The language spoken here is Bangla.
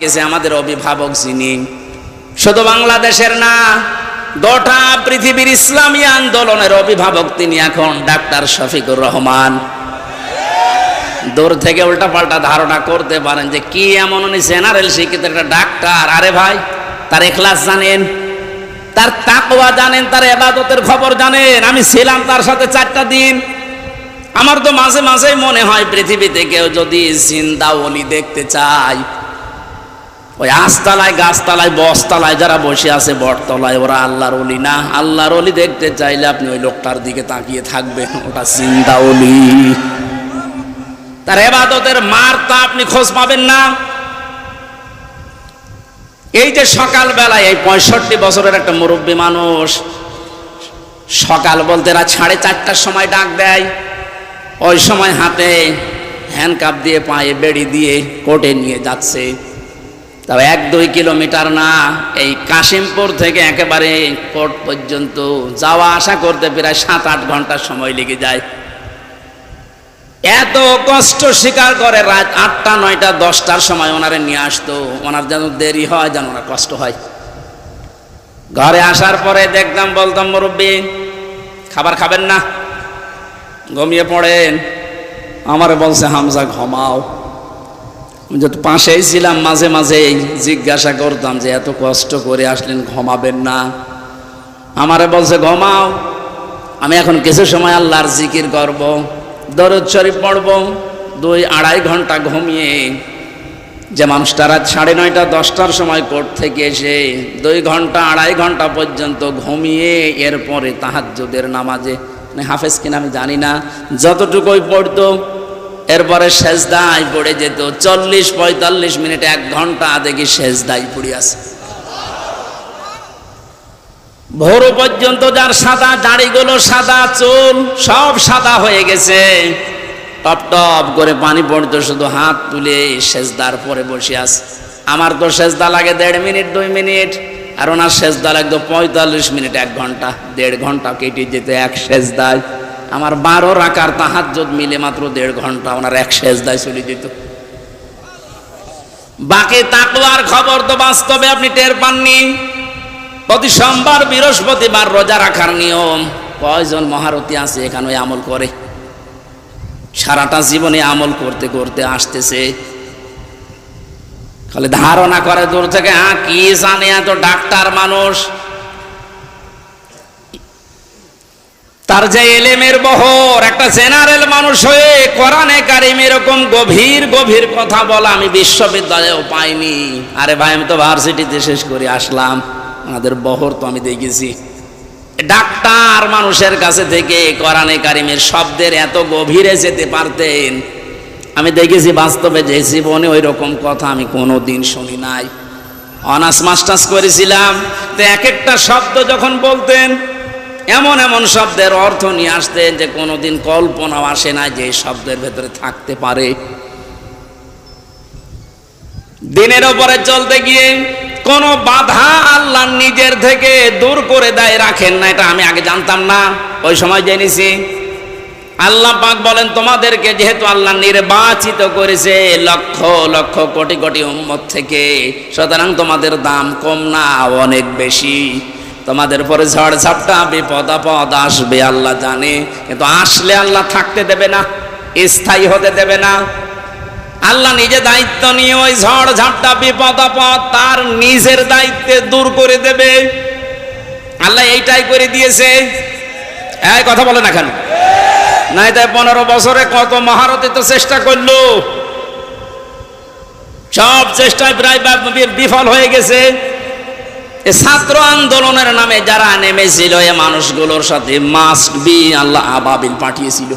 গেছে আমাদের অভিভাবক যিনি। শুধু বাংলাদেশের না, গোটা পৃথিবীর ইসলামী আন্দোলনের অভিভাবক তিনি এখন ডাক্তার শফিকুর রহমান। দূর থেকে উল্টা পাল্টা ধারণা করতে পারেন যে কি এমন উনি জেনারেল শিক্ষিত একটা ডাক্তার। আরে ভাই, তার এখলাস জানেন, তার তাকওয়া জানেন, তার এবাদতের খবর জানেন। আমি ছিলাম তার সাথে চারটা দিন। আমার তো মাঝে মাঝে মনে হয় পৃথিবীতে কেউ যদি জিন্দা অলি দেখতে চায় ওই আস্তালায় গাছতলায় বসতলায় যারা বসে আছে বটতলায়, ওরা আল্লাহর অলি না? আল্লাহর অলি দেখতে চাইলে আপনি ওই লোকটার দিকে তাকিয়ে থাকবেন। ওটা চিন্তা অলি। তার এবাদতের মার তা আপনি খোঁজ পাবেন না। এই যে সকালবেলায়, এই পঁয়ষট্টি বছরের একটা মুরব্বী মানুষ, সকাল বলতে রাত সাড়ে চারটার সময় ডাক দেয়। ওই সময় হাতে হ্যান্ডকাপ দিয়ে, পায়ে বেড়ি দিয়ে কোর্টে নিয়ে যাচ্ছে। তবে এক দুই কিলোমিটার না, এই কাশিমপুর থেকে একেবারে কোর্ট পর্যন্ত যাওয়া আসা করতে প্রায় সাত আট ঘণ্টার সময় লেগে যায়। এত কষ্ট স্বীকার করে রাত আটটা, নয়টা, দশটার সময় ওনারে নিয়ে আসতো। ওনার যেন দেরি হয়, যেন ওনার কষ্ট হয়। ঘরে আসার পরে দেখতাম বলতাম, মুরব্বী, খাবার খাবেন না? ঘুমিয়ে পড়েন। আমারে বলছে, হামজা, ঘমাও। যত পাশেই ছিলাম, মাঝে মাঝে জিজ্ঞাসা করতাম যে এত কষ্ট করে আসলেন, ঘুমাবেন না। আমারে বলছে, ঘুমাও। আমি এখন কিছু সময় আল্লাহর জিকির করব, দরদ শরীফ পড়ব, দুই আড়াই ঘণ্টা ঘুমিয়ে যে মানুষটা রাত সাড়ে নয়টা, দশটার সময় কোর্ট থেকে এসে দুই ঘণ্টা, আড়াই ঘণ্টা পর্যন্ত ঘুমিয়ে এরপরে তাহাজ্জুদের নামাজে। মানে হাফেজ কিনা আমি জানি না। যতটুকুই পড়তো এরপরে সেজদায় পড়ে যেত। চল্লিশ পঁয়তাল্লিশ মিনিট এক ঘণ্টা দেখি সেজদায় পড়ে আছে। ভোর পর্যন্ত যার সাদা দাড়িগুলো, সাদা চুল, সব সাদা হয়ে গেছে। টপ টপ করে পানি পড়তো, শুধু হাত তুলে সেজদার পরে বসে আছে। আমার তো সেজদা লাগে দেড় মিনিট, দুই মিনিট, আর ওনার সেজদা লাগতো পঁয়তাল্লিশ মিনিট, এক ঘণ্টা, দেড় ঘণ্টা কেটে যেত এক সেজদায়। আমার বারো রাকার তাহাজ্জুদ মিলে মাত্র দেড় ঘণ্টা ওনার এক সেজদায় চলে যেত। বাকি তাকওয়ার খবর তো বাস্তবে আপনি টের পাননি। প্রতি সোমবার, বৃহস্পতিবার রোজা রাখার নিয়ম। কয়জন মহারতী আছে এখানে আমল করে? সারাটা জীবনে আমল করতে করতে আসতেছে। খালি ধারণা করে দূর থেকে হ্যাঁ কি জানে এত ডাক্তার মানুষ? তার যে এলেমের বহর, একটা জেনারেল মানুষ হয়ে কোরআনে কারিম এরকম গভীর গভীর কথা বলা আমি বিশ্ববিদ্যালয়েও পাইনি। আরে ভাই, আমি তো ভার্সিটিতে শেষ করে আসলাম। আমাদের বহর তো আমি দেখেছি। ডাক্তার মানুষের কাছে থেকে কোরআনে কারিমের শব্দের এত গভীরে যেতে পারতেন। আমি দেখেছি বাস্তবে যে জীবনে ওই রকম কথা আমি কোনো দিন শুনি নাই। অনার্স, মাস্টার্স করেছিলাম। তো এক একটা শব্দ যখন বলতেন এমন এমন শব্দের অর্থ নিয়ে আসতেন যে কোনোদিন কল্পনাও আসে না যে শব্দের ভেতরে থাকতে পারে। দিনের ওপরে চলতে গিয়ে কোন বাধা আল্লাহ নিজের থেকে দূর করে দেয়, রাখেন না, এটা আমি আগে জানতাম না, ওই সময় জেনেছি। আল্লাহ পাক বলেন, তোমাদেরকে যেহেতু আল্লাহ নির্বাচিত করেছে লক্ষ লক্ষ কোটি কোটি উম্মত থেকে, সুতরাং তোমাদের দাম কম না, অনেক বেশি। তোমাদের পরে ঝড় ঝাপটা বিপদ আপদ আসবে, আল্লাহ জানে। কিন্তু আসলে আল্লাহ থাকতে দেবে না, স্থায়ী হতে দেবে না। আল্লাহ নিজে দায়িত্ব নিয়ে ওই ঝড় ঝাপটা বিপদ আপদ তার নিজের দায়িত্বে দূর করে দেবে। আল্লাহ এইটাই করে দিয়েছে। এই কথা বলে না কেন? নাই তাই পনেরো বছরে কত মহারথী তো চেষ্টা করল। সব চেষ্টায় প্রায় বিফল হয়ে গেছে। ছাত্র আন্দোলনের নামে যারা নেমেছিল এ মানুষগুলোর সাথে মাস্ক বি আল্লাহ আবাবিল পাঠিয়েছিল।